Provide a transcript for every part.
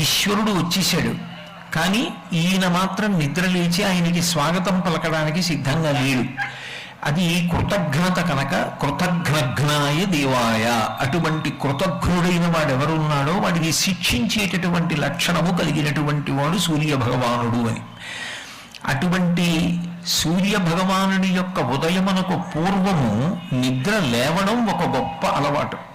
ఈశ్వరుడు వచ్చేసాడు కానీ ఈయన మాత్రం నిద్ర లేచి ఆయనకి స్వాగతం పలకడానికి సిద్ధంగా లేడు. అది కృతజ్ఞత కనుక కృతజ్ఞఘ్నాయ దేవాయ. అటువంటి కృతజ్ఞుడైన వాడెవరున్నాడో వాడిని శిక్షించేటటువంటి లక్షణము కలిగినటువంటి వాడు సూర్య భగవానుడు అని. అటువంటి సూర్య భగవానుడి యొక్క ఉదయమునకు పూర్వము నిద్ర లేవడం ఒక గొప్ప అలవాటు.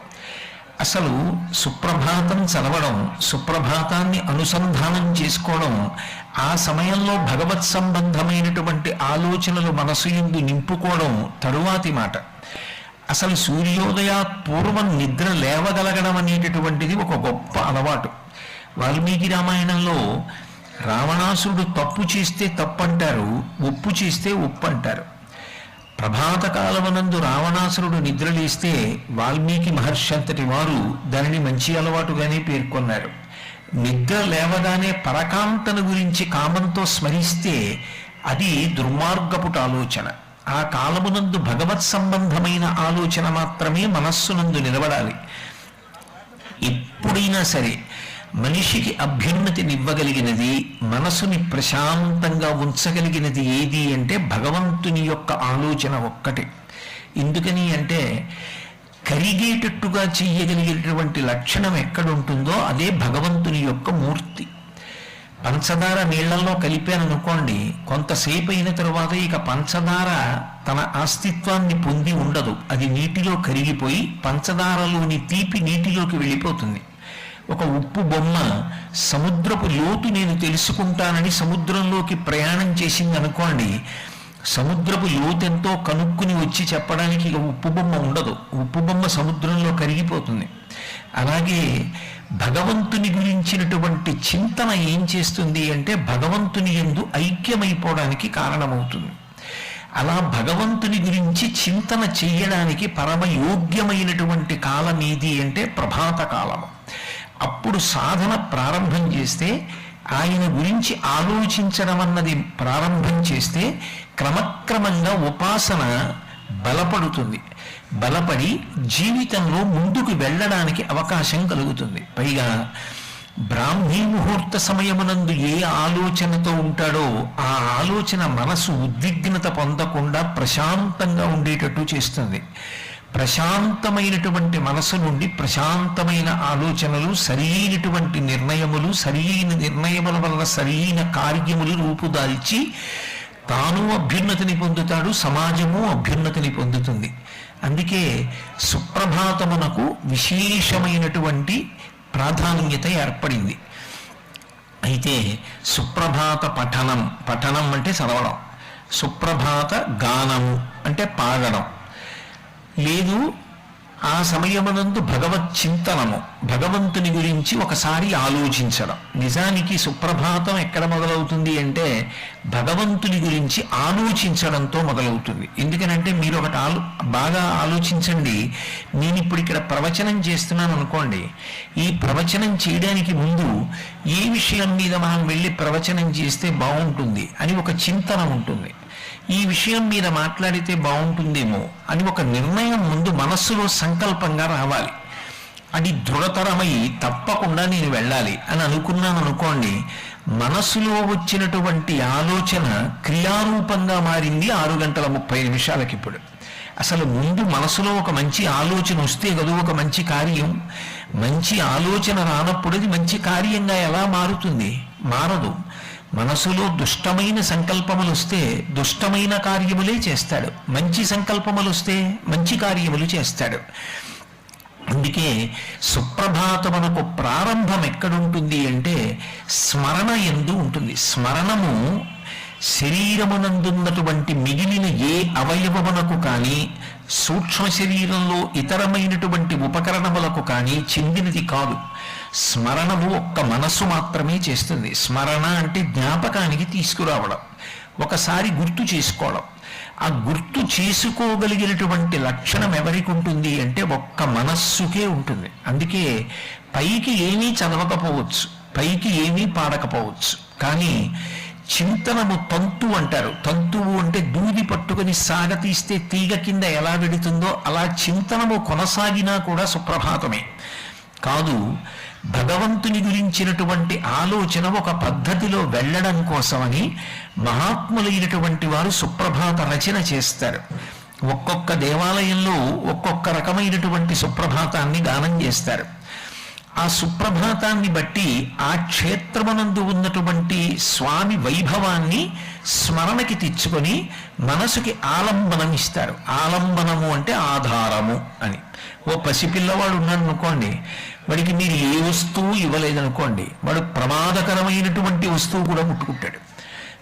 అసలు సుప్రభాతం చదవడం సుప్రభాతాన్ని అనుసంధానం చేసుకోవడం ఆ సమయంలో భగవత్ సంబంధమైనటువంటి ఆలోచనలు మనసు ఎందు నింపుకోవడం తరువాతి మాట. అసలు సూర్యోదయ పూర్వం నిద్ర లేవగలగడం అనేటటువంటిది ఒక గొప్ప అలవాటు. వాల్మీకి రామాయణంలో రావణాసురుడు తప్పు చేస్తే తప్పు అంటారు ఒప్పు చేస్తే ఉప్పు అంటారు ప్రభాతకాలమునందు రావణాసురుడు నిద్రలేస్తే వాల్మీకి మహర్షి అంతటి వారు దానిని మంచి అలవాటుగానే పేర్కొన్నారు. నిద్ర లేవగానే పరకాంతను గురించి కామంతో స్మరిస్తే అది దుర్మార్గపుట ఆలోచన. ఆ కాలమునందు భగవత్ సంబంధమైన ఆలోచన మాత్రమే మనస్సునందు నిలబడాలి. ఎప్పుడైనా సరే మనిషికి అభ్యున్నతినివ్వగలిగినది మనసుని ప్రశాంతంగా ఉంచగలిగినది ఏది అంటే భగవంతుని యొక్క ఆలోచన ఒక్కటే. ఎందుకని అంటే కరిగేటట్టుగా చెయ్యగలిగేటటువంటి లక్షణం ఎక్కడుంటుందో అదే భగవంతుని యొక్క మూర్తి. పంచదార నీళ్ళలో కలిపాను అనుకోండి కొంతసేపు అయిన తర్వాత ఇక పంచదార తన అస్తిత్వాన్ని పొంది ఉండదు. అది నీటిలో కరిగిపోయి పంచదారలోని తీపి నీటిలోకి వెళ్ళిపోతుంది. ఒక ఉప్పు బొమ్మ సముద్రపు లోతు నేను తెలుసుకుంటానని సముద్రంలోకి ప్రయాణం చేసింది అనుకోండి సముద్రపు లోతెంతో కనుక్కుని వచ్చి చెప్పడానికి ఇక ఉప్పు బొమ్మ ఉండదు. ఉప్పు బొమ్మ సముద్రంలో కరిగిపోతుంది. అలాగే భగవంతుని గురించినటువంటి చింతన ఏం చేస్తుంది అంటే భగవంతుని ఎందు ఐక్యమైపోవడానికి కారణమవుతుంది. అలా భగవంతుని గురించి చింతన చేయడానికి పరమ యోగ్యమైనటువంటి కాలం ఏది అంటే ప్రభాత కాలము. అప్పుడు సాధన ప్రారంభం చేస్తే ఆయన గురించి ఆలోచించడం అన్నది ప్రారంభం చేస్తే క్రమక్రమంగా ఉపాసన బలపడుతుంది. బలపడి జీవితంలో ముందుకు వెళ్ళడానికి అవకాశం కలుగుతుంది. పైగా బ్రాహ్మీ ముహూర్త సమయమునందు ఏ ఆలోచనతో ఉంటాడో ఆ ఆలోచన మనసు ఉద్విగ్నత పొందకుండా ప్రశాంతంగా ఉండేటట్టు చేస్తుంది. ప్రశాంతమైనటువంటి మనసు నుండి ప్రశాంతమైన ఆలోచనలు సరైనటువంటి నిర్ణయములు సరైన నిర్ణయముల వల్ల సరైన కార్యములు రూపుదాల్చి తాను అభ్యున్నతిని పొందుతాడు సమాజము అభ్యున్నతిని పొందుతుంది. అందుకే సుప్రభాతమునకు విశేషమైనటువంటి ప్రాధాన్యత ఏర్పడింది. అయితే సుప్రభాత పఠనం పఠనం అంటే చదవడం సుప్రభాత గానము అంటే పాడడం. లేదు ఆ సమయమనందు భగవత్ చింతనము భగవంతుని గురించి ఒకసారి ఆలోచించడం. నిజానికి సుప్రభాతం ఎక్కడ మొదలవుతుంది అంటే భగవంతుని గురించి ఆలోచించడంతో మొదలవుతుంది. ఎందుకనంటే మీరు ఒకటి ఆలో బాగా ఆలోచించండి. నేను ఇప్పుడు ఇక్కడ ప్రవచనం చేస్తున్నాను అనుకోండి. ఈ ప్రవచనం చేయడానికి ముందు ఏ విషయం మీద మనం వెళ్ళి ప్రవచనం చేస్తే బాగుంటుంది అని ఒక చింతన ఉంటుంది. ఈ విషయం మీద మాట్లాడితే బాగుంటుందేమో అని ఒక నిర్ణయం ముందు మనస్సులో సంకల్పంగా రావాలి. అది దృఢతరమై తప్పకుండా నేను వెళ్ళాలి అని అనుకున్నాను అనుకోండి మనస్సులో వచ్చినటువంటి ఆలోచన క్రియారూపంగా మారింది ఆరు గంటల ముప్పై నిమిషాలకి ఇప్పుడు. అసలు ముందు మనసులో ఒక మంచి ఆలోచన వస్తే కదా ఒక మంచి కార్యం. మంచి ఆలోచన రానప్పుడు అది మంచి కార్యంగా ఎలా మారుతుంది? మారదు. మనసులో దుష్టమైన సంకల్పములు వస్తే దుష్టమైన కార్యములే చేస్తాడు. మంచి సంకల్పములు వస్తే మంచి కార్యములు చేస్తాడు. అందుకే సుప్రభాతమునకు ప్రారంభం ఎక్కడుంటుంది అంటే స్మరణ ఎందు ఉంటుంది. స్మరణము శరీరమునందున్నటువంటి మిగిలిన ఏ అవయవమునకు కానీ సూక్ష్మ శరీరంలో ఇతరమైనటువంటి ఉపకరణములకు కానీ చెందినది కాదు. స్మరణము ఒక్క మనస్సు మాత్రమే చేస్తుంది. స్మరణ అంటే జ్ఞాపకానికి తీసుకురావడం. ఒకసారి గుర్తు చేసుకోవడం. ఆ గుర్తు చేసుకోగలిగినటువంటి లక్షణం ఎవరికి ఉంటుంది అంటే ఒక్క మనస్సుకే ఉంటుంది. అందుకే పైకి ఏమీ చదవకపోవచ్చు పైకి ఏమీ పాడకపోవచ్చు. కానీ చింతనము తంతు అంటారు. తంతువు అంటే దూది పట్టుకుని సాగతీస్తే తీగ కింద ఎలా వెడుతుందో అలా చింతనము కొనసాగినా కూడా సుప్రభాతమే. కాదు భగవంతుని గురించినటువంటి ఆలోచన ఒక పద్ధతిలో వెళ్ళడం కోసమని మహాత్ములైనటువంటి వారు సుప్రభాత రచన చేస్తారు. ఒక్కొక్క దేవాలయంలో ఒక్కొక్క రకమైనటువంటి సుప్రభాతాన్ని గానం చేస్తారు. ఆ సుప్రభాతాన్ని బట్టి ఆ క్షేత్రమునందు ఉన్నటువంటి స్వామి వైభవాన్ని స్మరణకి తెచ్చుకొని మనసుకి ఆలంబనం ఇస్తారు ఆలంబనము అంటే ఆధారము అని. ఓ పసిపిల్లవాడు ఉన్నాడు అనుకోండి వాడికి మీరు ఏ వస్తువు ఇవ్వలేదనుకోండి వాడు ప్రమాదకరమైనటువంటి వస్తువు కూడా ముట్టుకుంటాడు.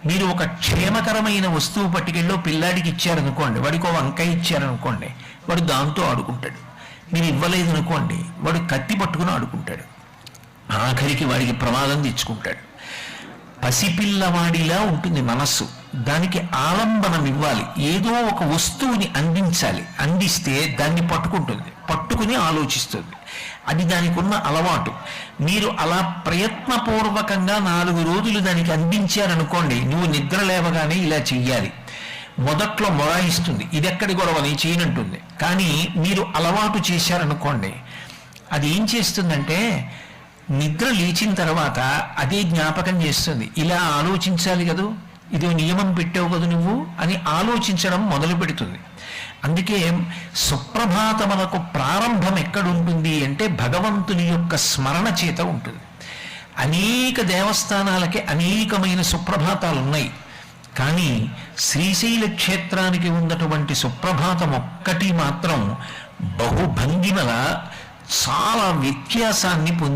మీరు ఒక క్షేమకరమైన వస్తువు పట్టుకెళ్ళో పిల్లాడికి ఇచ్చారనుకోండి వాడికి ఒక వంకాయ ఇచ్చారనుకోండి వాడు దాంతో ఆడుకుంటాడు. మీరు ఇవ్వలేదనుకోండి వాడు కత్తి పట్టుకుని ఆడుకుంటాడు. ఆఖరికి వాడికి ప్రమాదం తెచ్చుకుంటాడు. పసిపిల్లవాడిలా ఉంటుంది మనస్సు. దానికి ఆలంబనం ఇవ్వాలి ఏదో ఒక వస్తువుని అందించాలి. అందిస్తే దాన్ని పట్టుకుంటుంది. పట్టుకుని ఆలోచిస్తుంది. అది దానికి ఉన్న అలవాటు. మీరు అలా ప్రయత్నపూర్వకంగా నాలుగు రోజులు దానికి అందించారనుకోండి నువ్వు నిద్ర లేవగానే ఇలా చెయ్యాలి. మొదట్లో మొరాయిస్తుంది. ఇదెక్కడి గొడవ? నీ చేయనంటుంది కానీ మీరు అలవాటు చేశారనుకోండి అది ఏం చేస్తుందంటే నిద్ర లేచిన తర్వాత అదే జ్ఞాపకం చేస్తుంది. ఇలా ఆలోచించాలి కదూ? ఇది నియమం పెట్టావు కదా నువ్వు అని ఆలోచించడం మొదలు పెడుతుంది. అందుకే సుప్రభాతములకు ప్రారంభం ఎక్కడుంటుంది అంటే భగవంతుని యొక్క స్మరణ చేత ఉంటుంది. అనేక దేవస్థానాలకి అనేకమైన సుప్రభాతాలు ఉన్నాయి కానీ శ్రీశైల క్షేత్రానికి ఉన్నటువంటి సుప్రభాతం ఒక్కటి మాత్రం బహుభంగిమల చాలా వ్యత్యాసాన్ని పొంది